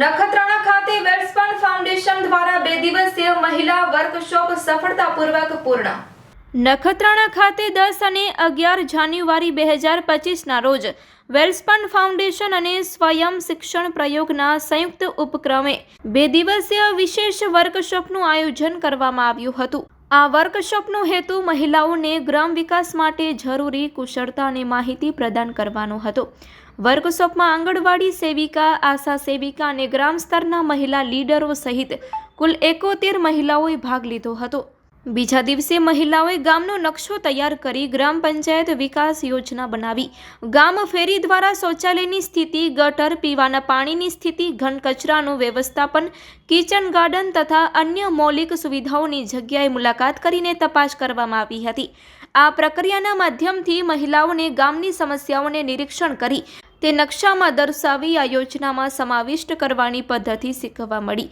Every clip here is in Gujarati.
નખત્રાણા ખાતે વેલ્સપન ફાઉન્ડેશન દ્વારા બે દિવસીય મહિલા વર્કશોપ સફળતાપૂર્વક પૂર્ણ. નખત્રાણા ખાતે દસ અને અગિયાર જાન્યુઆરી બે હજાર પચીસના રોજ વેલ્સપન ફાઉન્ડેશન અને સ્વયં શિક્ષણ પ્રયોગના સંયુક્ત ઉપક્રમે બે દિવસીય વિશેષ વર્કશોપનું આયોજન કરવામાં આવ્યું હતું. આ વર્કશોપનો હેતુ મહિલાઓને ગ્રામ વિકાસ માટે જરૂરી કુશળતા અને માહિતી પ્રદાન કરવાનો હતો. વર્કશોપમાં આંગણવાડી સેવિકા, આશા સેવિકા અને ગ્રામ સ્તરના મહિલા લીડરો સહિત કુલ એકોતેર મહિલાઓએ ભાગ લીધો હતો. બીજા દિવસે મહિલાઓએ ગામનો નકશો તૈયાર કરી ગ્રામ પંચાયત વિકાસ યોજના બનાવી. ગામ ફેરી દ્વારા શૌચાલયની સ્થિતિ, ગટર પીવાના પાણીની સ્થિતિ, ઘન કચરાનું વ્યવસ્થાપન, કિચન ગાર્ડન તથા અન્ય મૌલિક સુવિધાઓની જગ્યાએ મુલાકાત કરીને તપાસ કરવામાં આવી હતી. આ પ્રક્રિયાના માધ્યમથી મહિલાઓને ગામની સમસ્યાઓને નિરીક્ષણ કરી તે નકશામાં દર્શાવી આ યોજનામાં સમાવિષ્ટ કરવાની પદ્ધતિ શીખવા મળી.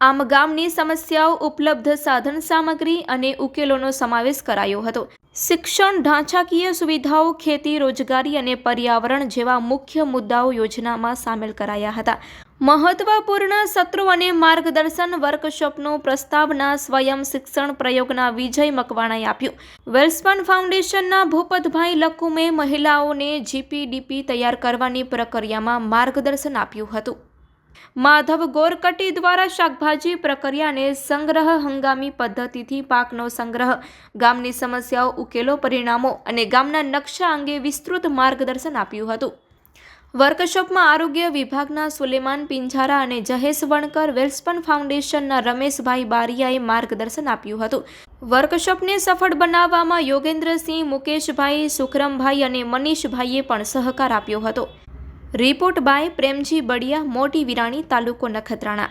આમ ગામની સમસ્યાઓ ઉપલબ્ધ સાધન સામગ્રી અને ઉકેલોનો સમાવેશ કરાયો હતો. શિક્ષણ, ઢાંચાકીય સુવિધાઓ, ખેતી, રોજગારી અને પર્યાવરણ જેવા મુખ્ય મુદ્દાઓ યોજનામાં સામેલ કરાયા હતા. મહત્વપૂર્ણ સત્રો અને માર્ગદર્શન વર્કશોપનું પ્રસ્તાવના સ્વયં શિક્ષણ પ્રયોગના વિજય મકવાણાએ આપ્યું. વેલ્સપન ફાઉન્ડેશનના ભૂપતભાઈ લકુમે મહિલાઓને જીપીડીપી તૈયાર કરવાની પ્રક્રિયામાં માર્ગદર્શન આપ્યું હતું. માધવ ગોરકટી દ્વારા શાકભાજી પ્રક્રિયાને સંગ્રહ હંગામી પદ્ધતિથી પાકનો સંગ્રહ. ગામની સમસ્યાઓ, ઉકેલો, પરિણામો અને ગામના નકશા અંગે વિસ્તૃત માર્ગદર્શન આપ્યું હતું. વર્કશોપમાં આરોગ્ય વિભાગના સુલેમાન પિંજારા અને જહેશ વણકર વેલ્સપન ફાઉન્ડેશનના રમેશભાઈ બારિયાએ માર્ગદર્શન આપ્યું હતું. વર્કશોપને સફળ બનાવવામાં યોગેન્દ્રસિંહ, મુકેશભાઈ, સુખરમભાઈ અને મનીષભાઈએ પણ સહકાર આપ્યો હતો. રિપોર્ટ બાય પ્રેમજી બડિયા મોટી વિરાણી તાલુકો નખત્રાણા.